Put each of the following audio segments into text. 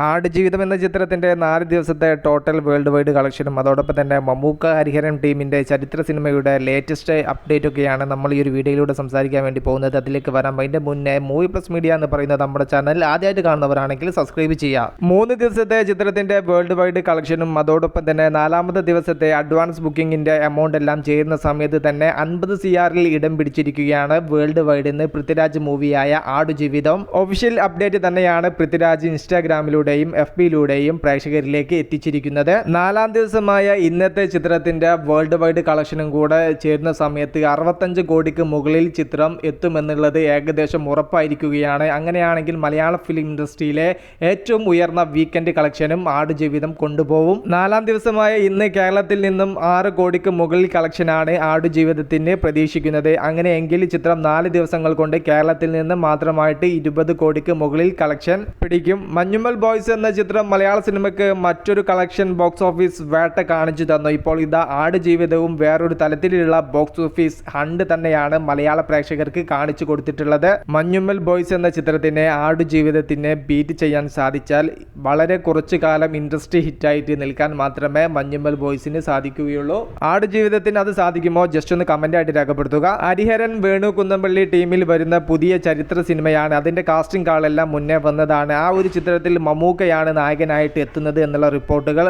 ആടുജീവിതം എന്ന ചിത്രത്തിന്റെ നാല് ദിവസത്തെ ടോട്ടൽ വേൾഡ് വൈഡ് കളക്ഷനും അതോടൊപ്പം തന്നെ മമ്മൂക്ക ഹരിഹരൻ ടീമിന്റെ ചരിത്ര സിനിമയുടെ ലേറ്റസ്റ്റ് അപ്ഡേറ്റ് ഒക്കെയാണ് നമ്മൾ ഈ ഒരു വീഡിയോയിലൂടെ സംസാരിക്കാൻ വേണ്ടി പോകുന്നത്. അതിലേക്ക് വരാം. അതിന്റെ മുന്നേ മൂവി പ്ലസ് മീഡിയ എന്ന് പറയുന്ന നമ്മുടെ ചാനൽ ആദ്യമായിട്ട് കാണുന്നവരാണെങ്കിൽ സബ്സ്ക്രൈബ് ചെയ്യാം മൂന്ന് ദിവസത്തെ ചിത്രത്തിന്റെ വേൾഡ് വൈഡ് കളക്ഷനും അതോടൊപ്പം തന്നെ നാലാമത്തെ ദിവസത്തെ അഡ്വാൻസ് ബുക്കിങ്ങിന്റെ എമൗണ്ട് എല്ലാം ചെയ്യുന്ന സമയത്ത് തന്നെ അൻപത് സി ആറിൽ ഇടം പിടിച്ചിരിക്കുകയാണ് വേൾഡ് വൈഡിൽ നിന്ന് പൃഥ്വിരാജ് മൂവിയായ ആടുജീവിതം. ഒഫീഷ്യൽ അപ്ഡേറ്റ് തന്നെയാണ് പൃഥ്വിരാജ് ഇൻസ്റ്റാഗ്രാമിലൂടെയും എഫ് ബിയിലൂടെയും പ്രേക്ഷകരിലേക്ക് എത്തിച്ചിരിക്കുന്നത്. നാലാം ദിവസമായ ഇന്നത്തെ ചിത്രത്തിന്റെ വേൾഡ് വൈഡ് കളക്ഷനും കൂടെ ചേരുന്ന സമയത്ത് അറുപത്തഞ്ച് കോടിക്ക് മുകളിൽ ചിത്രം എത്തുമെന്നുള്ളത് ഏകദേശം ഉറപ്പായിരിക്കുകയാണ്. അങ്ങനെയാണെങ്കിൽ മലയാള ഫിലിം ഇൻഡസ്ട്രിയിലെ ഏറ്റവും ഉയർന്ന വീക്കെൻഡ് കളക്ഷനും ആടുജീവിതം കൊണ്ടുപോകും നാലാം ദിവസമായ ഇന്ന് കേരളത്തിൽ നിന്നും ആറ് കോടിക്ക് മുകളിൽ കളക്ഷനാണ് ആടുജീവിതത്തിന് പ്രതീക്ഷിക്കുന്നത്. അങ്ങനെയെങ്കിൽ ചിത്രം നാല് ദിവസങ്ങൾ കൊണ്ട് കേരളത്തിൽ നിന്ന് മാത്രമായിട്ട് ഇരുപത് കോടിക്ക് മുകളിൽ കളക്ഷൻ പിടിക്കും. മഞ്ഞുമ്മൽ ബോയ്സ് എന്ന ചിത്രം മലയാള സിനിമയ്ക്ക് മറ്റൊരു കളക്ഷൻ ബോക്സ് ഓഫീസ് വേട്ട കാണിച്ചു തന്നു. ഇപ്പോൾ ഇതാ ആടുജീവിതവും വേറൊരു തലത്തിലുള്ള ബോക്സ് ഓഫീസ് ഹണ്ട് തന്നെയാണ് മലയാള പ്രേക്ഷകർക്ക് കാണിച്ചു കൊടുത്തിട്ടുള്ളത്. മഞ്ഞുമ്മൽ ബോയ്സ് എന്ന ചിത്രത്തിനെ ആട് ജീവിതത്തിനെ ബീറ്റ് ചെയ്യാൻ സാധിച്ചാൽ വളരെ കുറച്ചു കാലം ഇൻഡസ്ട്രി ഹിറ്റായിട്ട് നിൽക്കാൻ മാത്രമേ മഞ്ഞുമ്മൽ ബോയ്സിന് സാധിക്കുകയുള്ളൂ. ആട് ജീവിതത്തിന് അത് സാധിക്കുമോ? ജസ്റ്റ് ഒന്ന് കമന്റ് ആയിട്ട് രേഖപ്പെടുത്തുക. ഹരിഹരൻ വേണു കുന്നംപള്ളി ടീമിൽ വരുന്ന പുതിയ ചരിത്ര സിനിമയാണ്. അതിന്റെ കാസ്റ്റിംഗ് കാളെല്ലാം മുന്നേ വന്നതാണ്. ആ ഒരു ചിത്രത്തിൽ മമ്മൂക്കയാണ് നായകനായിട്ട് എത്തുന്നത് എന്നുള്ള റിപ്പോർട്ടുകൾ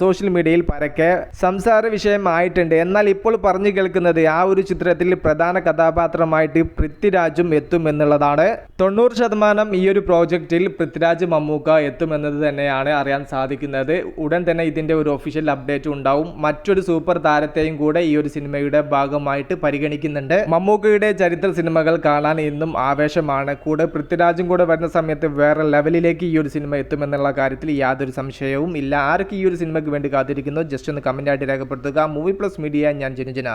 സോഷ്യൽ മീഡിയയിൽ പരക്കെ സംസാര വിഷയമായിട്ടുണ്ട്. എന്നാൽ ഇപ്പോൾ പറഞ്ഞു കേൾക്കുന്നത് ആ ഒരു ചിത്രത്തിൽ പ്രധാന കഥാപാത്രമായിട്ട് പൃഥ്വിരാജും എത്തും എന്നുള്ളതാണ്. തൊണ്ണൂറ് ശതമാനം ഈ ഒരു പ്രോജക്റ്റിൽ പൃഥ്വിരാജ് മമ്മൂക്ക എത്തുമെന്നത് തന്നെയാണ് അറിയാൻ സാധിക്കുന്നത്. ഉടൻ തന്നെ ഇതിന്റെ ഒരു ഒഫീഷ്യൽ അപ്ഡേറ്റ് ഉണ്ടാവും. മറ്റൊരു സൂപ്പർ താരത്തെയും കൂടെ ഈ ഒരു സിനിമയുടെ ഭാഗമായിട്ട് പരിഗണിക്കുന്നുണ്ട്. മമ്മൂക്കയുടെ ചരിത്ര സിനിമകൾ കാണാൻ ഇന്നും ആവേശമാണ്. കൂടെ പൃഥ്വിരാജും കൂടെ വരുന്ന സമയത്ത് വേറെ ലെവലിലേക്ക് ഈ ഒരു സിനിമ എത്തുമെന്നുള്ള കാര്യത്തിൽ യാതൊരു സംശയവും ഇല്ല. ആരൊക്കെ ഈ ഒരു സിനിമയ്ക്ക് വേണ്ടി കാത്തിരിക്കുന്നു? ജസ്റ്റ് ഒന്ന് കമന്റായിട്ട് രേഖപ്പെടുത്തുക. മൂവി പ്ലസ് മീഡിയ ഞാൻ ജനുജന